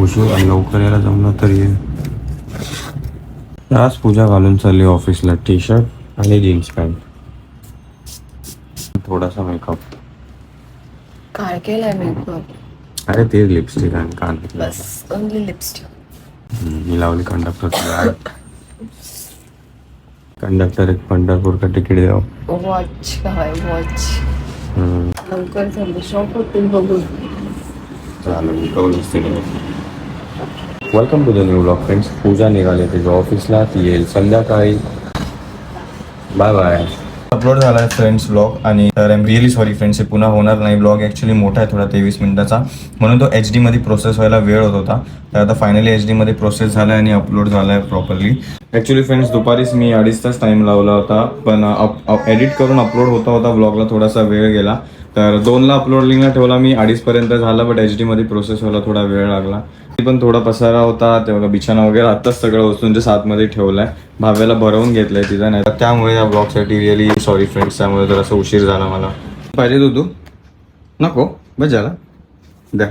उशीर आणि लवकर यायला जमलं तर ये. आज पूजा घालून चालली ऑफिसला टी शर्ट आणि जीन्स पॅन्ट. थोडासा मेकअप. काय केलंय मेकअप? अरे ते लिपस्टिक आणि कान. बस ओनली लिपस्टिक. मी लावली कंडक्टर कंडक्टर एक पंढरपूर का तिकीट द्याव वॉच काय वॉच लवकर झालं शॉप होतील बघून चालेल मी असते welcome to the new blog friends Pooja निघाली त्याच्या ऑफिसला ती येईल संध्याकाळी. बाय बाय अपलोड झाला आहे फ्रेंड्स ब्लॉग आणि तर I am really sorry friends हे पुन्हा होणार नाही. ब्लॉग ॲक्च्युली मोठा आहे थोडा तेवीस मिनिटाचा. म्हणून तो एच डीमध्ये प्रोसेस व्हायला वेळ होत होता. तर आता फायनली एच डीमध्ये प्रोसेस झाला आहे आणि अपलोड झाला आहे प्रॉपरली ॲक्च्युली फ्रेंड्स दुपारीच मी अडीच तास टाईम लावला होता. पण एडिट करून अपलोड होता होता ब्लॉगला थोडासा वेळ गेला. तर दोनला अपलोडिंगला ठेवला मी. अडीचपर्यंत झाला बट एच डीमध्ये प्रोसेस व्हायला थोडा वेळ लागला. पण थोडा पसारा होता तेव्हा बिछाना वगैरे आत्ताच सगळं वस्तूंच्या सातमध्ये ठेवलाय. भाव्याला भरवून घेतलंय तिचा नाही तर त्यामुळे या ब्लॉगसाठी रिअली सॉरी फ्रेंड्स त्यामुळे जरासा उशीर झाला मला. पाहिजे तू तू. नको बस झाला. द्या.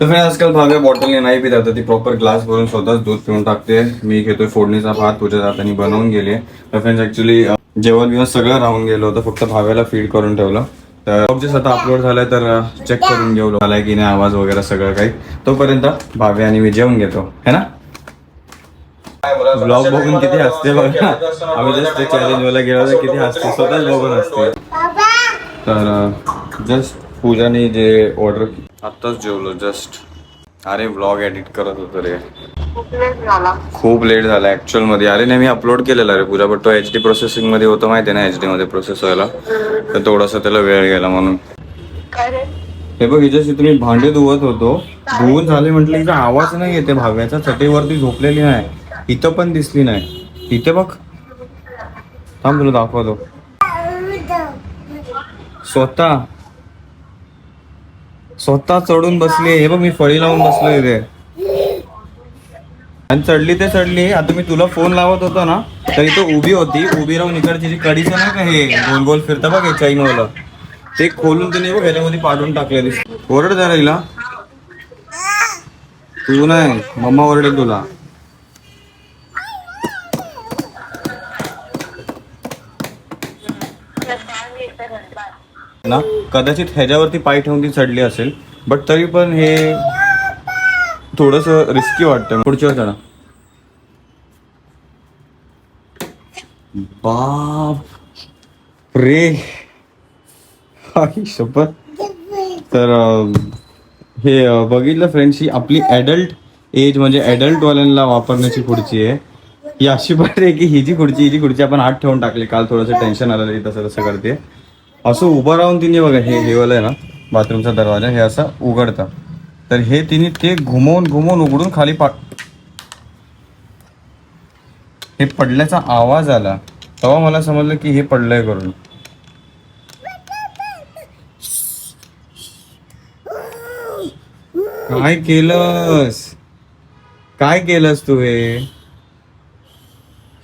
तर फ्रेंड आजकाल भाव्या बॉटलने नाही पित आता ती प्रॉपर ग्लास भरून स्वतःच दूध पिऊन टाकते. मी घेतोय फोडणीचा भात तुझ्या जातानी बनवून गेली. तर फ्रेंड्स ऍक्च्युली जेवण बिवण सगळं राहून गेलं होतं फक्त भाव्याला फीड करून ठेवलं. तर ऑब्जेक्ट आता अपलोड झालाय तर चेक करून घेऊ. झालाय की नाही आवाज वगैरे सगळं काही. तोपर्यंत भावे आणि मी जेवण घेतो. है ना? ब्लॉग बघून किती हसते बघा. आम्ही जस्ट चॅलेंज वाला गेलो तर किती हसते. स्वतःच बघून हसते. तर जस्ट पूजाने जे ऑर्डर आत्ताच जेवलो जस्ट अरे ब्लॉग एडिट करत होतो रे. खूप लेट झाला. ऍक्च्युअलमध्ये अरे नाही. मी अपलोड केलेला रे पूजा बट तो एच डी प्रोसेसिंगमध्ये होतो माहिती ना एच डी मध्ये प्रोसेस व्हायला. तर थोडासा त्याला वेळ गेला म्हणून. हे बघ हिच्याशी तुम्ही भांडे धुवत होतो. धुवून झाले म्हटलं हिचा आवाज नाही येते भाव्याच्या चटेवरती झोपलेली नाही. इथं पण दिसली नाही. इथे बघ. थांब तुला दाखवतो. स्वतः. स्वतः चढून बसली हे बघ मी फळी लावून बसलोय इथे. आणि चढली ते चढली आता मी तुला फोन लावत होतो ना तर इथं उभी होती उभी राहून इकडची जी कडीचं नाही का हे गोल गोल फिरतं बघ हे चैन वाला ते खोलून तिने बघ ह्याच्यामध्ये पाडून टाकले ओरड जरा हिला. तू नाही मम्मा ओरडेल तुला. ना कदाचित ह्याच्यावरती पाय ठेवून ती चढली असेल बट तरी पण हे थोडस रिस्की वाटतं. पुढच्या चढा बाप रे. शपथ. तर हे बघितलं फ्रेंड्स ही आपली ऍडल्ट एज म्हणजे ऍडल्ट वाल्यांना वापरण्याची खुर्ची आहे. ही अशी पण आहे की ही जी खुर्ची ही जी खुर्ची आपण हात ठेवून टाकली. काल थोडंसं टेन्शन आलं तसं तसं करते. असं उभं राहून तिने बघा हे हे वालं आहे ना बाथरूमचा दरवाजा हे असं उघडतं. तर हे तिने ते घुमवून घुमवून उघडून खाली पा हे पडल्याचा आवाज आला. तेव्हा मला समजलं की हे पडलंय करून. काय केलंस? काय केलंस तू हे?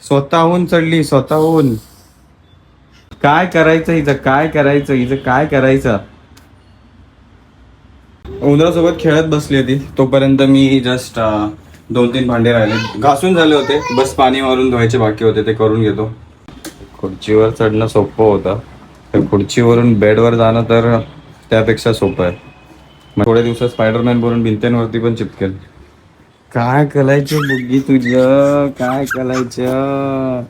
स्वतःहून चढली स्वतःहून. काय करायचं हिचं? काय करायचं? हिचं काय करायचं? उंदरासोबत खेळत बसली होती. तोपर्यंत मी जस्ट दोन तीन भांडे राहिले. घासून झाले होते. बस पाणी मारून धुवायचे बाकी होते. ते करून घेतो. खुर्चीवर चढणं सोपं होतं. तर खुर्चीवरून बेडवर जाणं तर त्यापेक्षा सोपं आहे. मग थोड्या दिवसात स्पायडरमॅन बोलून भिंत्यांवरती पण चिपकेल. काय करायचं बुग्गी तुझं? काय करायचं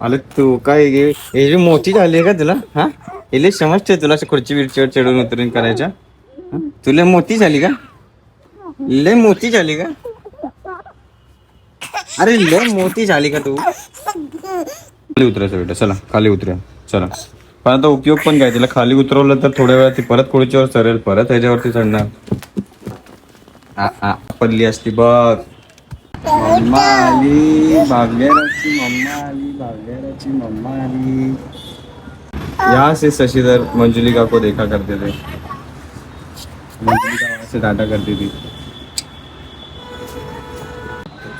अरे तू काय हे हे जी मोठी झाली आहे का तुला? हा? इले समजते तुला खुर्ची बिर्चीवर चढून उतरून करायच्या तुला मोती झाली का? लय मोती झाली का? अरे लय मोती झाली का तू? खाली उतरायचं बेटा चला खाली उतरूया चला. पण आता उपयोग पण काय तिला खाली उतरवलं तर थोड्या वेळा ती परत खुर्चीवर चढेल परत ह्याच्यावरती चढणार. पडली असती बघ. मम्मा आली भाग्यराची मम्मा आली भाग्यराची मम्मा आली. या से शशिधर मंजुलिका को देखा करते थे से डाटा करती ती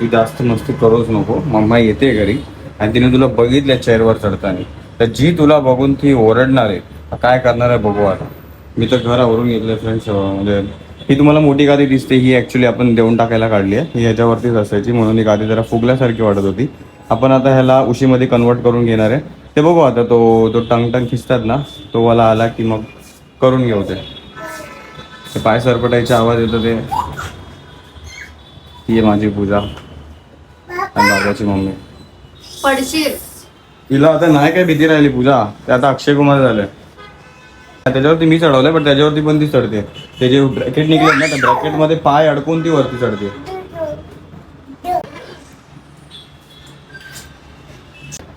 तू जास्त मस्ती करूच नको मम्मा येते घरी. आणि तिने तुला बघितल्या चेअरवर चढताना. तर जी तुला बघून ती ओरडणार आहे काय करणार आहे बघू आता. मी तर घरावरून घेतलं फ्रेंड्स म्हणजे ही तुम्हाला मोठी गादी दिसते ही ऍक्च्युली आपण देऊन टाकायला काढली आहे. ही ह्याच्यावरतीच असायची म्हणून ही गादी जरा फुगल्यासारखी वाटत होती. आपण आता ह्याला उशीमध्ये कन्वर्ट करून घेणार आहे. ते बघू आता तो तो टंग टंग खिचतात ना तो वाला आला की मग करून घेऊ ते. ते पाय सरपटायचा आवाज येतो ते. ही आहे माझी पूजा. आणि बाबाची मम्मी. पडशील. तिला आता नाही काय भीती राहिली पूजा. ते आता अक्षय कुमार झालंय त्याच्यावरती मी चढवलंय पण त्याच्यावरती पण ती चढते. ते जे ब्रॅकेट निघले ना त्या ब्रॅकेटमध्ये पाय अडकून ती वरती चढते.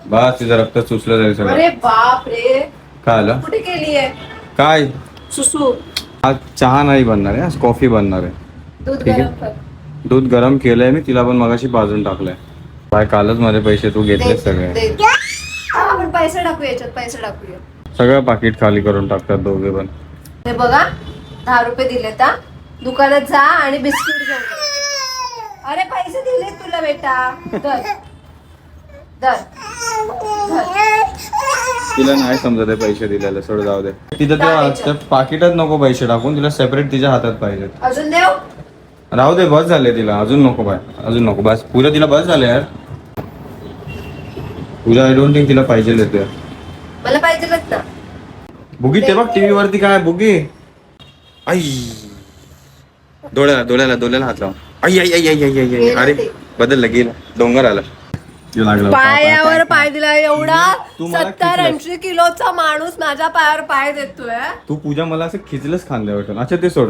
बस तिचं रक्त चुचलं जाईल सगळं. अरे बाप रे काय आलं? कुठे केली आहे काय? सुसू. आज चहा नाही बनणार आहे आज कॉफी बनणार आहे. दूध ठीक आहे. दूध गरम केलंय मी तिला पण मगाशी भाजून टाकलंय. काय कालच माझे पैसे तू घेतलेस सगळे. आपण पैसे टाकू याच्यात पैसे टाकूया. सगळं पाकिट खाली करून टाकतात दोघे पण. हे बघा दहा रुपये दिले का दुकानात जा आणि बिस्किट घेऊन ये. अरे पैसे दिले तुला बेटा. धर. धर. तिला नाही समजत आहे पैसे दिलेले सोड जाऊ दे. तिथं. त्या पाकिटात नको पैसे टाकून तिला सेपरेट तिच्या हातात पाहिजेत. अजून देव? राहू दे बस झाले तिला अजून नको बाय अजून नको बस. पूजा तिला बस झाले यार. पूजा आय डोंट थिंक तिला पाहिजे येते मला पाहिजेलच ना. बुगी ते बघ टीव्ही वरती काय बुगी. आई. डोळ्याला डोळ्याला डोळ्याला हात लाव. आई आई आई आई आई आई अरे. बदललं गेलं. डोंगर आला. पायावर पाय दिला एवढा सत्तर. ऐंशी किलोचा माणूस माझ्या पायावर पाय देतोय. तू पूजा मला असं खिचलंच खांद्या बटन अच्छा ते सोड.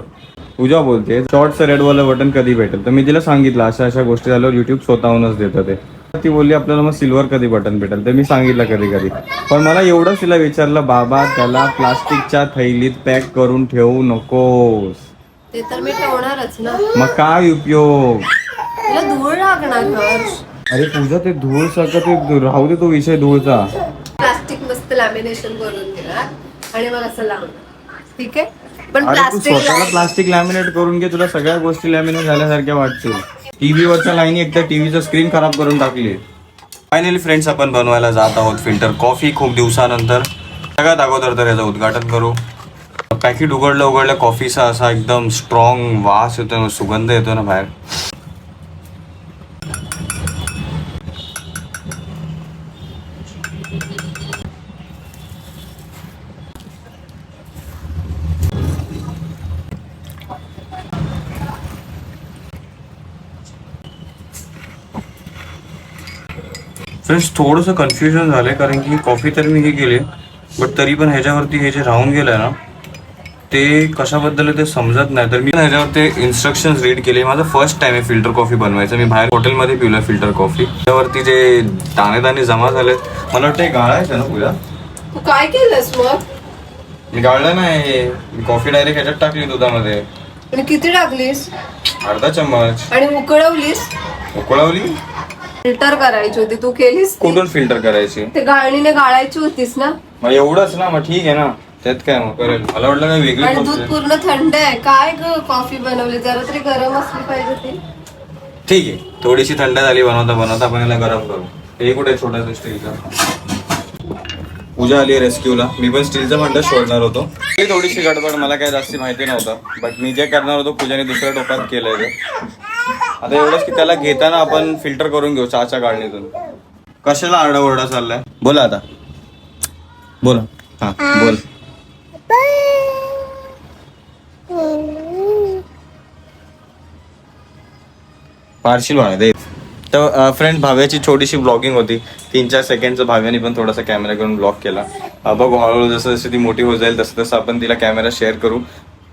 पूजा बोलते शॉर्टचं रेडवालं बटन कधी भेटेल? तर मी तिला सांगितलं अशा अशा गोष्टी झाल्यावर युट्यूब स्वतःहूनच देतं ते. ती बोलली आपल्याला मग सिल्वर कधी बटन भेटेल? तर मी सांगितलं कधी कधी. पण मला एवढंच तिला विचारलं बाबा त्याला प्लास्टिकच्या थैलीत पॅक करून ठेवू नकोस. ते तर मी ठेवणारच ना. मग काय उपयोग? तिला धूळ लागणार अरे पूजा ते धूळ सारखं ते राहू दे तो विषय धूळचा. प्लास्टिक मस्त लॅमिनेशन करून देणार. आणि मग असं लावणार. ठीक आहे? पण अरे तू स्वतःला प्लास्टिक प्लास्टिक लॅमिनेट करून घे तुला सगळ्या गोष्टी लॅमिनेट झाल्यासारख्या वाटतील. टीव्हीवरच्या लाईनी एकदा टीव्हीचं स्क्रीन खराब करून टाकली. फायनली फ्रेंड्स आपण बनवायला जात आहोत फिल्टर कॉफी खूप दिवसानंतर. सगळ्यात अगोदर तर याचं उद्घाटन करू. पॅकेट उघडलं उघडलं कॉफीचा असा एकदम स्ट्रॉंग वास येतो ना सुगंध येतो ना बाहेर. फ्रेंड्स थोडंसं कन्फ्युजन झालंय कारण की कॉफी तर मी हे केली बट तरी पण ह्याच्यावरती हे जे राहून गेलंय ना ते कशाबद्दल आहे ते समजत नाही. तर मी पण ह्याच्यावर ते इन्स्ट्रक्शन रीड केले. माझं फर्स्ट टाइम आहे फिल्टर कॉफी बनवायचं. मी बाहेर हॉटेलमध्ये पिवलं फिल्टर कॉफी त्यावरती जे दाणे दाणे जमा झालेत मला वाटतं गाळायचं ना पूजा? तू काय केलंस मग? मी गाळलं नाही. हे मी कॉफी डायरेक्ट ह्याच्यात टाकली दुधामध्ये. आणि किती टाकलीस? अर्धा चम्मच. आणि उकळवलीस? उकळवली? फिल्टर करायची होती तू केलीस ती? कुठून फिल्टर करायची? ते गाळणीने गाळायची होतीस ना? मग एवढंच ना मग ठीक आहे ना. त्यात काय मग करेल? मला वाटलं काय वेगळी आणि गोष्ट दूध आहे. पूर्ण थंड आहे. काय ग कॉफी बनवली? जरा तरी गरम असली पाहिजे ती. ठीक आहे. थोडीशी थंड झाली बनवता बनवता आपण याला गरम करू. हे कुठे छोटासा स्टीलचा. पूजा आली रेस्क्यूला. मी पण स्टीलचं भांडं शोधणार होतो. ही थोडीशी गडबड मला काय जास्त माहिती नव्हतं. बट मी जे करणार होतो पूजाने दुसऱ्या टोपात केलंय ते. आता एवढंच की त्याला घेताना आपण फिल्टर करून घेऊ चहाच्या गाळणीतून. कशाला आरडाओरडा चाललाय? बोला आता. बोला. हा बोल. पार्शिल म्हणा दे. तर फ्रेंड भाव्याची छोटीशी ब्लॉगिंग होती. तीन चार सेकंडचं भाव्याने पण थोडासा कॅमेरा करून ब्लॉग केला. बघू हळूहळू जसं जसं ती मोठी होत जाईल तसं तसं आपण तिला कॅमेरा शेअर करू.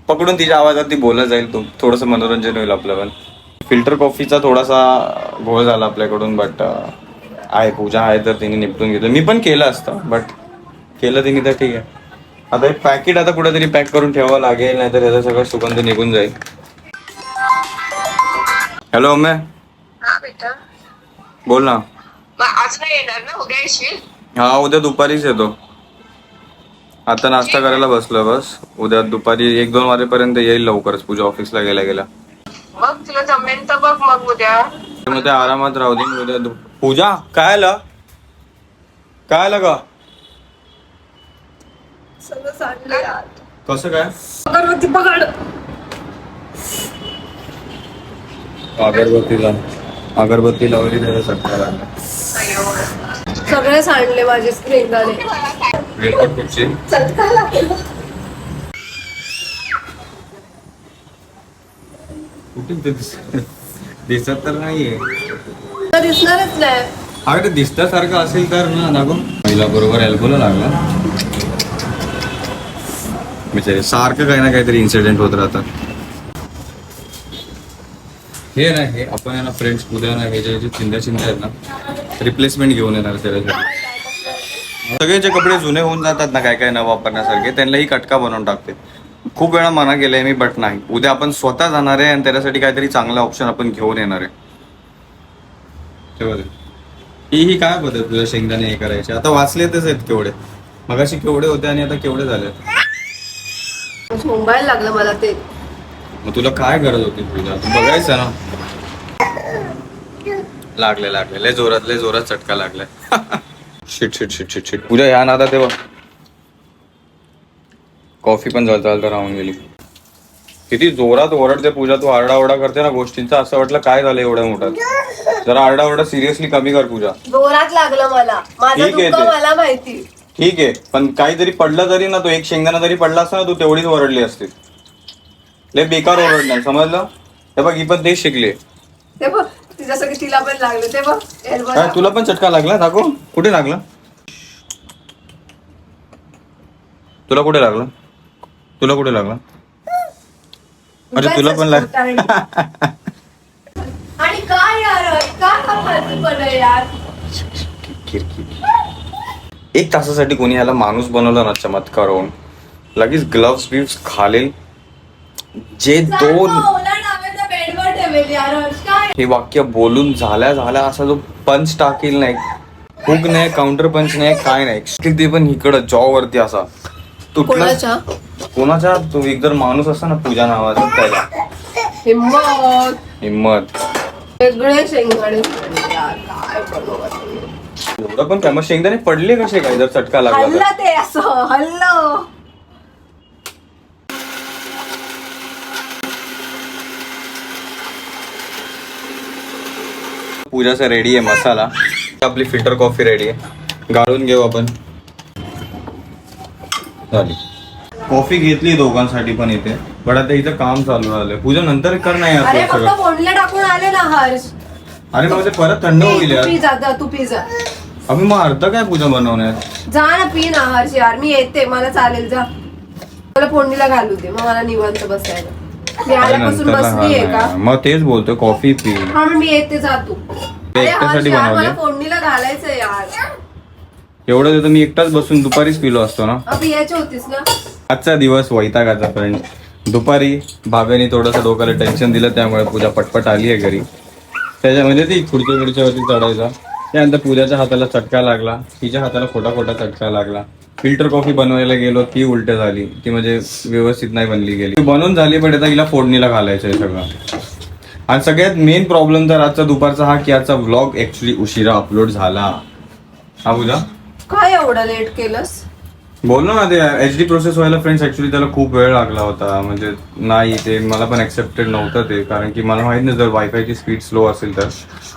पकडून तिच्या आवाजात ती बोलत जाईल थोडंसं मनोरंजन होईल आपलं पण. फिल्टर कॉफीचा थोडासा घोळ झाला आपल्याकडून बट आहे पूजा आहे तर तिने निपटून घेतलं मी पण केलं असतं बट केलं तिने तर ठीक आहे. आता हे पॅकेट आता कुठेतरी पॅक करून ठेवावं लागेल नाहीतर याचा सगळं सुगंध निघून जाईल. हॅलो अम्मे? हा बेटा. बोल ना. मग आज नाही येणार ना उद्या येशील? हा उद्या दुपारीच येतो. आता नाश्ता करायला बसलो बस. उद्या दुपारी एक दोन वाजेपर्यंत येईल लवकरच पूजा ऑफिसला गेल्या गेल्या. बघ तुला जमेल तर बघ मग उद्या. मग ते आरामात राहू दे मी उद्या दु- पूजा काय आलं? काय आलं ग? सगळं सांडलं यार. कसं काय? अगरबत्ती पकड. अगरबत्तीला अगरबत्ती लावली सगळे सांडले माझे स्प्रिंगाने वेलकट कुठची चटका लागला. कुठे ते दिसत तर नाहीये. तर दिसणारच नाही. अगं ते दिसल्यासारखं असेल तर ना दाखव पहिला बरोबर एल्बोला लागला. बिचारे सारखं काही ना काहीतरी इन्सिडेंट होत राहतात हे ना हे आपण आहे ना फ्रेंड्स उद्या ना हे जे चिंध्या चिंध्या आहेत ना रिप्लेसमेंट घेऊन येणार त्याच्यासाठी सगळे. जे कपडे जुने होऊन जातात ना काय काय न वापरण्यासारखे. त्यांना ही कटका बनवून टाकते. खूप वेळा मना केलंय मी बट नाही. उद्या आपण स्वतः जाणार आहे आणि त्याच्यासाठी काहीतरी चांगला ऑप्शन आपण घेऊन येणार आहे. ही ही काय पद्धत तुझ्या शेंगदाणे हे करायचे? आता वाचलेतच आहेत केवढे. मगाशी केवढे होते आणि आता केवढे झाले झोंबायला लागलं मला ते. मग तुला काय गरज होती तुझ्या तू बघायचं ना. लागले लागले. लय जोरात लय जोरात चटका लागलाय. Shit shit shit shit shit. Pooja ह्या नादा तेव्हा कॉफी पण चालता चालता राहून गेली. किती जोरात ओरडते पूजा तू आरडाओरडा करते ना गोष्टींचा. असं वाटलं काय झालं एवढ्या मोठ्यात? जरा आरडाओरडा सिरियसली कमी कर पूजा. जोरात लागलं मला. माझं ठीक आहे दुःख ते. मला माहिती. ठीक आहे. पण काहीतरी पडलं तरी ना तो एक शेंगदाणा जरी पडला असता ना तू तेवढीच ओरडली असती. लय बेकार ओरडणार समजलं? हे बघ ही पण तेच शिकली. ते बघ तिला पण लागलं. ते बघ elbow काय तुला पण चटका लागला? दाखव. कुठे लागला? तुला कुठे लागला? तुला कुठे लागला? अच्छा तुला पण लाग आणि काय यार काय हा फालतूपणा आहे यार? एक तासासाठी कोणी याला माणूस बनवला ना चमत्कार होऊन लगेच ग्लव्स बिव्स खालेल. जे दोन बेडवर ठेवेल यार हर्ष, काय? हे वाक्य बोलून झाल्या झाल्या असा जो पंच टाकील नाही. हुक नाही काउंटर पंच नाही काय नाही. किती पण इकडं जॉ वरती असा. तुटला कोणाच्या? कोणाच्या तो एक जर माणूस असता ना पूजा नावाचा त्याला? हिम्मत. हिम्मत. वेगळे शेंगदाणे यार काय बनवत एवढं पण फेमस शेंगदाणे पडले कसे काय? जर चटका लागला हल्लं ते असं हल्लं. पूजाचा रेडी आहे मसाला. आपली फिल्टर कॉफी रेडी आहे. गाळून घेऊ आपण. झाली. कॉफी घेतली दोघांसाठी पण इथे पण आता इथं काम चालू झालंय. पूजा नंतर कर नाही अरे फक्त सगळं टाकून आले ना हर्ष. अरे मग ते परत थंड होईल तू यार. जा आम्ही मग अर्ध काय पूजा बनवण्यात? जा ना पी ना हर्ष यार. मी येते मला चालेल जा. मला फोडणीला घालू दे मग मला निवांत बसायला. मी अरे आल्यापासून नंतरला बसली आहे हा का? नाही. मग तेच बोलतोय कॉफी पी. हा मग मी येते जा तू. एकट्यासाठी हर्ष यार बनवले? मला फोडणीला घालायचंय यार. एवढं देतो मी एकटाच बसून दुपारीच पिलो असतो ना? अ, पियाची होतीस ना? आजचा दिवस वैतागाचा फ्रेंड दुपारी भाभ्याने थोडंसं डोक्याला टेन्शन दिलं त्यामुळे पूजा पटपट आली आहे घरी. त्याच्यामध्ये ती खुर्च्या खुर्च्यावरती चढायचा. त्यानंतर पूजाच्या हाताला चटका लागला तिच्या हाताला खोटा खोटा चटका लागला. फिल्टर कॉफी बनवायला गेलो ती उलट झाली. ती म्हणजे व्यवस्थित नाही बनली गेली. ती बनवून झाली पण आता हिला फोडणीला घालायचं आहे सगळं. आणि सगळ्यात मेन प्रॉब्लेम तर आजचा दुपारचा हा की आजचा व्लॉग ऍक्च्युली उशिरा अपलोड झाला. हा पूजा? काय एवढा लेट केलंस? बोललो ना ते एच डी प्रोसेस व्हायला फ्रेंड्स ऍक्च्युली त्याला खूप वेळ लागला होता. म्हणजे नाही ते मला पण ऍक्सेप्टेड नव्हतं ते. कारण की मला माहीत नाही जर वायफायची स्पीड स्लो असेल तर.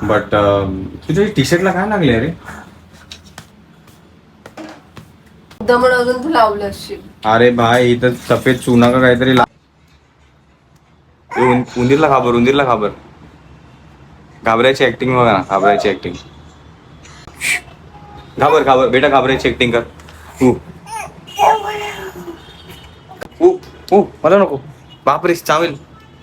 बट तुझ्या टी शर्टला काय लागले अरे? दमण अजून तू लावलं असशील. अरे भाई इथं सफेद चुना का काहीतरी ला- ए, उं- उंदीरला घाबर उंदीरला घाबर. घाबरायची ऍक्टिंग बघा ना घाबरायची ऍक्टिंग घाबर घाबर बेटा घाबरायची ऍक्टिंग कर. तू. ऊ ऊ मला नको. बापरे चावेल.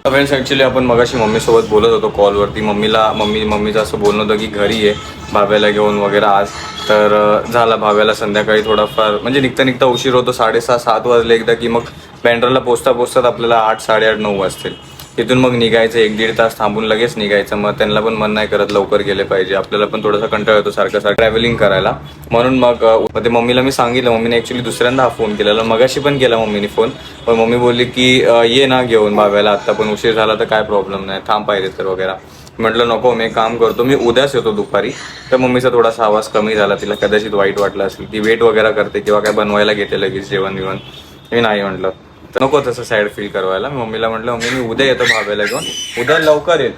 फ्रेंड्स ॲक्च्युली आपण मगाशी मम्मीसोबत बोलत होतो कॉलवरती मम्मीला मम्मी मम्मीचं असं बोलणं होतं की घरी आहे भाव्याला घेऊन वगैरे आज. तर झाला भाव्याला संध्याकाळी थोडाफार म्हणजे निघता निघता उशीर होतो साडेसहा सात वाजले एकदा की मग बँड्राला पोचता पोचतात आपल्याला आठ साडेआठ नऊ वाजतील. तिथून मग निघायचं एक दीड तास थांबून लगेच निघायचं. मग त्यांना पण मन नाही करत लवकर गेले पाहिजे. आपल्याला पण थोडासा कंटाळ येतो सारखं सारखं ट्रॅव्हलिंग करायला. म्हणून मग ते मम्मीला मी सांगितलं. मम्मीने ऍक्च्युली दुसऱ्यांदा हा फोन केलेला. मगाशी पण केला मम्मीने फोन पण मम्मी बोलली की ये ना घेऊन बाव्याला आता पण उशीर झाला तर काय प्रॉब्लेम नाही. थांब पाहिजे तर वगैरे. म्हटलं नको मी काम करतो. मी उद्याच येतो दुपारी. तर मम्मीचा थोडासा आवाज कमी झाला. तिला कदाचित वाईट वाटलं असेल. ती वेट वगैरे करते किंवा काय बनवायला घेते लगेच जेवण बिवण मी नाही म्हटलं. नको तसं सॅड फील करवायला. मी मम्मीला म्हटलं मम्मी मी उद्या येतो भाभेला घेऊन. उद्या लवकर येईल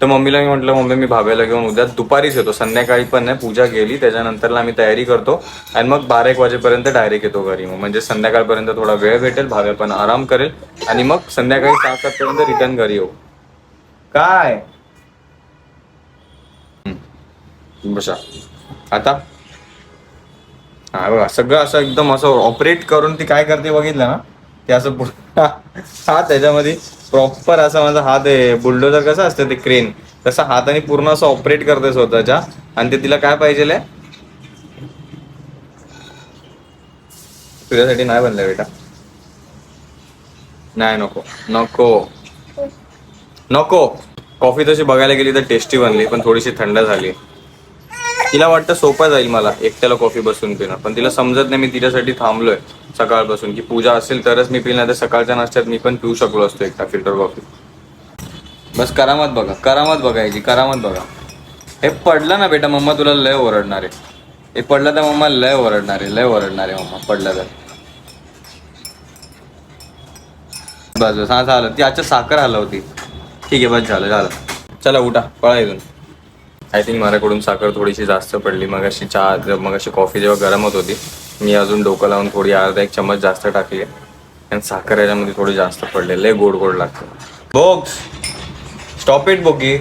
तर मम्मीला मी म्हटलं मम्मी मी भाभेला घेऊन उद्या दुपारीच येतो. संध्याकाळी पण नाही पूजा गेली. त्याच्यानंतरला आम्ही तयारी करतो. आणि मग बारा एक वाजेपर्यंत डायरेक्ट येतो घरी. मग म्हणजे संध्याकाळपर्यंत थोडा वेळ भेटेल भावे पण आराम करेल. आणि मग संध्याकाळी सहा सात पर्यंत रिटर्न घरी येऊ. काय? बसा. आता? हा बघा सगळं असं एकदम असं ऑपरेट करून ती काय करते बघितलं ना? ते असं हा त्याच्यामध्ये प्रॉपर असा माझा हात आहे. बुलडोजर कसं असतं ते क्रेन तसा हाताने पूर्ण असं ऑपरेट करते स्वतःच्या. आणि ते तिला काय पाहिजे तुझ्यासाठी नाही बनलं बेटा. नाही नको. नको. नको. कॉफी तशी बघायला गेली तर टेस्टी बनली पण थोडीशी थंड झाली. तिला वाटतं सोपं जाईल मला एकट्याला कॉफी बसून पिणं. पण तिला समजत नाही मी तिच्यासाठी थांबलोय सकाळपासून. की पूजा असेल तरच मी पिणार तर सकाळच्या नाश्त्यात मी पण पिऊ शकलो असतो एकटा फिल्टर कॉफी बस करामत बघा करामत बघायची करामत बघा. हे पडलं ना बेटा मम्मा तुला लय ओरडणार आहे. हे पडलं तर मम्मा लय ओरडणार आहे लय ओरडणार आहे मम्मा पडलं तर. बस बस हा झालं. ती आजच्या साखर आलं होती ठीक आहे बस झालं झालं. चला उठा पळा इथून. आय थिंक माझ्याकडून साखर थोडीशी जास्त पडली. मग अशी चहा मग अशी कॉफी जेव्हा गरम होत होती मी अजून डोकं लावून थोडी अर्धा एक चम्मच जास्त टाकली. आणि साखर याच्यामध्ये थोडी जास्त पडले. लय गोड गोड लागतं. बोक्स स्टॉप इट बोगी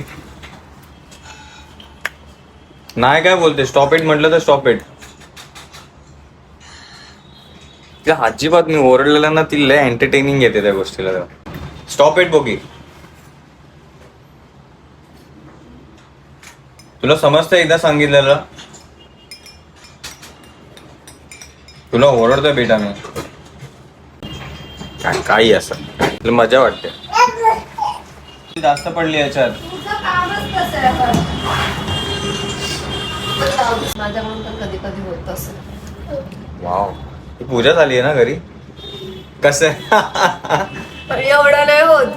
नाही काय बोलते? स्टॉप इट म्हटलं तर स्टॉप इट त्या अजिबात मी ओरडलेलं ना ती लय एंटरटेनिंग येते त्या गोष्टीला. स्टॉप इट बोगी तुला समजतं एकदा सांगितलेलं? तुला ओरडतोय बेटा मी. काय काही असं. तुला मजा वाटते. जास्त पडली याच्यात. तुझं कामच कसं आहे पण. माझ्याकडून पण कधी कधी होत असं वाव. ही पूजा झाली आहे ना घरी? कसं? एवढं नाही होत.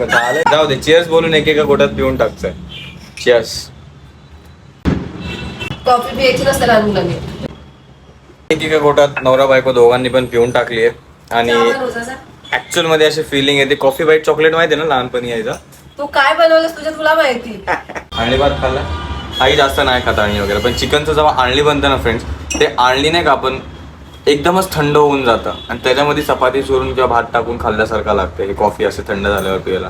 झालं. जाऊ दे चेअर्स बोलून एकेका गोटात पिऊन टाकतोय. चेअर्स कॉफी प्यायची नसते लहान मुलांनी एकेका गोटात नवरा बायको दोघांनी पण पिऊन टाकली आहे आणि. ऍक्च्युअलमध्ये अशी फिलिंग येते. कॉफी बाईट चॉकलेट माहिती ना लहानपणी यायचं? तू काय बनवलंस तुझ्या तुला माहिती. आळणी भात खाल्ला. आई जास्त नाही खात आळणी वगैरे पण चिकनचं जेव्हा आळणी बनतं ना फ्रेंड्स ते आळणी नाही का आपण एकदमच थंड होऊन जातं. आणि त्याच्यामध्ये चपाती चुरून किंवा भात टाकून खाल्ल्यासारखं लागतं. हे कॉफी असे थंड झाल्यावर पियला.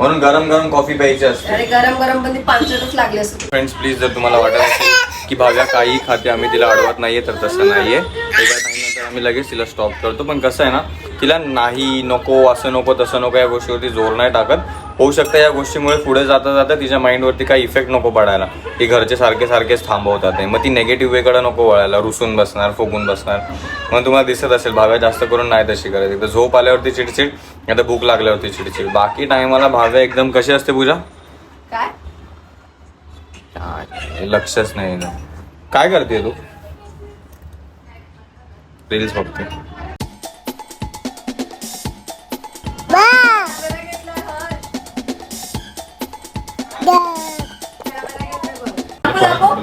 म्हणून गरम गरम कॉफी प्यायची असते. आणि गरम गरम पण ती पांचटच लागली असते. फ्रेंड्स प्लीज जर तुम्हाला वाटत असेल की भाव्या काही खाते आम्ही तिला अडवत नाहीये तर तसं नाहीये. एका आम्ही लगेच तिला स्टॉप करतो. पण कसं आहे ना तिला नाही नको असं नको तसं नको या गोष्टीवरती जोर नाही टाकत. होऊ शकतं या गोष्टीमुळे पुढे जाता जाता तिच्या माइंडवरती काही इफेक्ट नको पडायला. की घरचे सारखे सारखेच थांबवतात आहे मग ती नेगेटिव्ह वेकडे नको वळायला. रुसून बसणार फुगून बसणार. मग तुम्हाला दिसत असेल भाव्या जास्त करून नाही तशी करत. एकदा झोप आल्यावरती चिडचिड आता भूक लागल्यावरती चिडचिड. बाकी टायमाला भाव्या एकदम कशी असते पूजा? काय? लक्षच नाही ना. काय करते तू? रील्स बघते.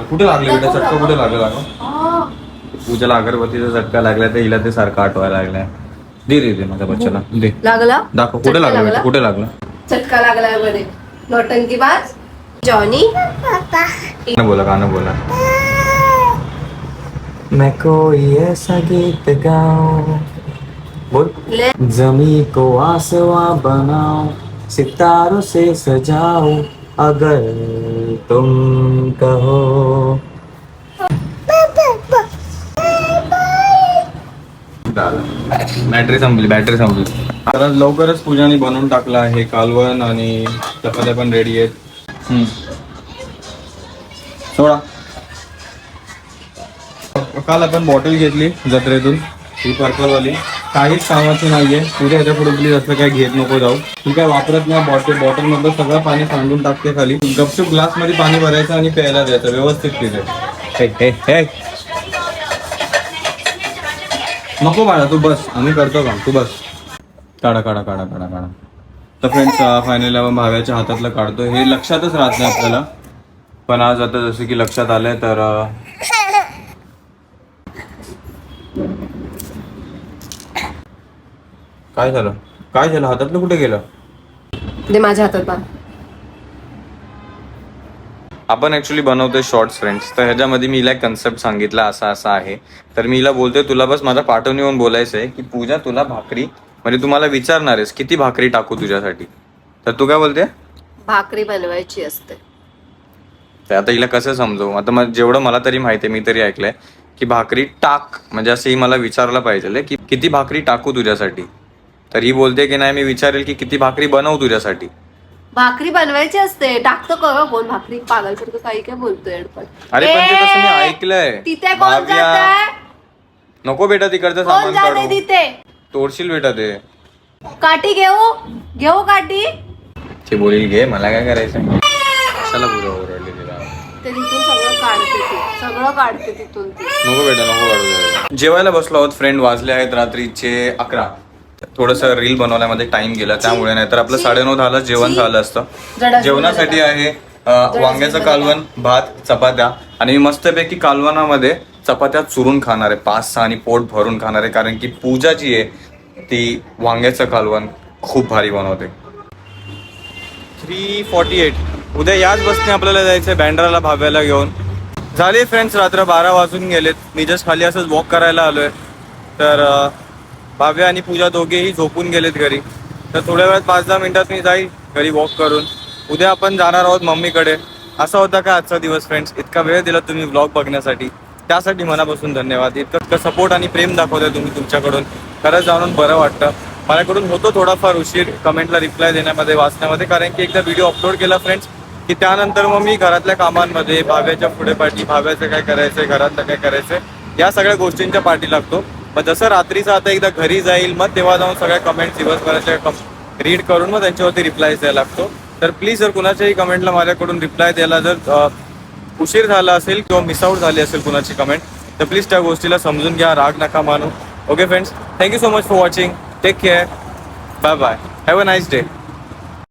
कुठे लागले बेटा? चटका कुठे लागला? पूजाला अगरबत्तीचा चटका लागला तर हिला ते सारखं आठवायला लागलाय. दे रे दे माझ्या बच्चाला दे. लागला? दाखव कुठे लागला बेटा? लागला? कुठे लागला? चटका लागलायमध्ये. नोटंकी बाज जॉनी. गाणं बोला गाणं बोला. मैं कोई ऐसा गीत गाऊं। बोल। ले। जमी को आसवा बनाओ सितारों से सजाओ अगर तुम कहो। बॅटरी संपली बॅटरी संपली. तर लवकरच पूजाने बनवून टाकला आहे कालवण आणि चपात्या पण रेडी आहेत. हम्म. सोडा. काल आपण बॉटल घेतली जत्रेतून ही पर्पल वाली काहीच कामाची नाहीये. तुझ्या ह्याच्या पुढे प्लीज असं काही घेत नको जाऊ. तू काय वापरत नाही बॉटल बॉटल मधलं सगळं पाणी सांडून टाकते खाली. गपचूप ग्लासमध्ये पाणी भरायचं आणि प्यायला द्यायचं व्यवस्थित हे, हे, हे. नको बाळा तू बस. आम्ही करतो काम. तू बस. काढा काढा काढा काढा काढा. तर फ्रेंड्स फायनली आपण भाव्याच्या हातातलं काढतो हे लक्षातच राहत नाही आपल्याला. पण आज आता जसं की लक्षात आलंय तर अं, काय झालं? काय झालं? हातातलं कुठे गेलं? दे माझ्या हातात बांध आपण ऍक्च्युली बनवतोय शॉर्ट्स फ्रेंड्स तर ह्याच्यामध्ये मी हिला एक कन्सेप्ट सांगितला असा असा आहे. तर मी हिला बोलतोय तुला बस माझा पाठवून येऊन बोलायचं आहे की पूजा तुला भाकरी म्हणजे तुम्हाला विचारणार आहेस किती भाकरी टाकू तुझ्यासाठी? तर तू काय बोलते भाकरी बनवायची असते. तर आता हिला कसं समजवू? आता मग जेवढं मला तरी माहिती आहे मी तरी ऐकलंय की भाकरी टाक म्हणजे असं ही मला विचारलं पाहिजे की किती भाकरी टाकू तुझ्यासाठी? तर ही बोलते की नाही मी विचारेल की किती भाकरी बनवू तुझ्यासाठी. भाकरी बनवायची असते. टाकतो का गं कोण भाकरी पागलसारखं काही काय बोलतोय अरे पण ते तसं मी ए, ऐकलंय. तिथे कोण भाव्या. जातंय? नको बेटा तिकडचं कोण सामान जाते काढू. तिथे? तोडशील बेटा ते. काठी घेऊ? घेऊ काठी? ते बोलील घे मला काय करायचं कशाला पुढे ओरडली तिला ते तिथून सगळं काढते ती. सगळं काढते तिथून ती. नको बेटा नको काढू. जेवायला बसलो आहोत फ्रेंड वाजले आहेत रात्रीचे अकरा. थोडस रील बनवण्यामध्ये टाइम गेला. त्यामुळे नाहीतर आपलं साडेनऊ झालं जेवण झालं असतं. जेवणासाठी आहे वांग्याचं कालवण भात चपात्या. आणि मी मस्तपैकी कालवणामध्ये चपात्या चुरून खाणार आहे. पाच सहा आणि पोट भरून खाणार आहे. कारण की पूजा जी आहे ती वांग्याचं कालवण खूप भारी बनवते. Three forty eight. उद्या याच बसने आपल्याला जायचं आहे बँड्राला भाव्याला घेऊन. झाले फ्रेंड्स रात्र बारा वाजून गेलेत. मी जस्ट खाली असंच वॉक करायला आलोय. तर भाव्या आणि पूजा दोघेही झोपून गेलेत घरी. तर थोड्या वेळात पाच दहा मिनिटात मी जाईल घरी वॉक करून. उद्या आपण जाणार आहोत मम्मीकडे. असा होता का आजचा दिवस फ्रेंड्स इतका वेळ दिला तुम्ही ब्लॉग बघण्यासाठी. त्यासाठी मनापासून धन्यवाद. इतकं सपोर्ट आणि प्रेम दाखवताय तुम्ही तुमच्याकडून. खरंच जाणून बरं वाटतं. माझ्याकडून होतो थोडाफार उशीर. कमेंटला रिप्लाय देण्यामध्ये वाचण्यामध्ये. कारण की एकदा व्हिडिओ अपलोड केला फ्रेंड्स की त्यानंतर मग मी घरातल्या कामांमध्ये भाव्याच्या पुढे पाठी भाव्याचं काय करायचंय घरातलं काय करायचंय या सगळ्या गोष्टींच्या पाठी लागतो. मग जसं रात्रीचं आता एकदा घरी जाईल मग तेव्हा जाऊन सगळ्या कमेंट्स दिवसभराच्या रीड करून मग त्यांच्यावरती रिप्लाय द्यायला लागतो. तर प्लीज जर कुणाच्याही कमेंटला माझ्याकडून रिप्लाय द्यायला जर उशीर झाला असेल किंवा मिसआउट झाली असेल कुणाची कमेंट तर प्लीज त्या गोष्टीला समजून घ्या राग नका मानू. Okay friends thank you so much for watching take care bye bye have a nice day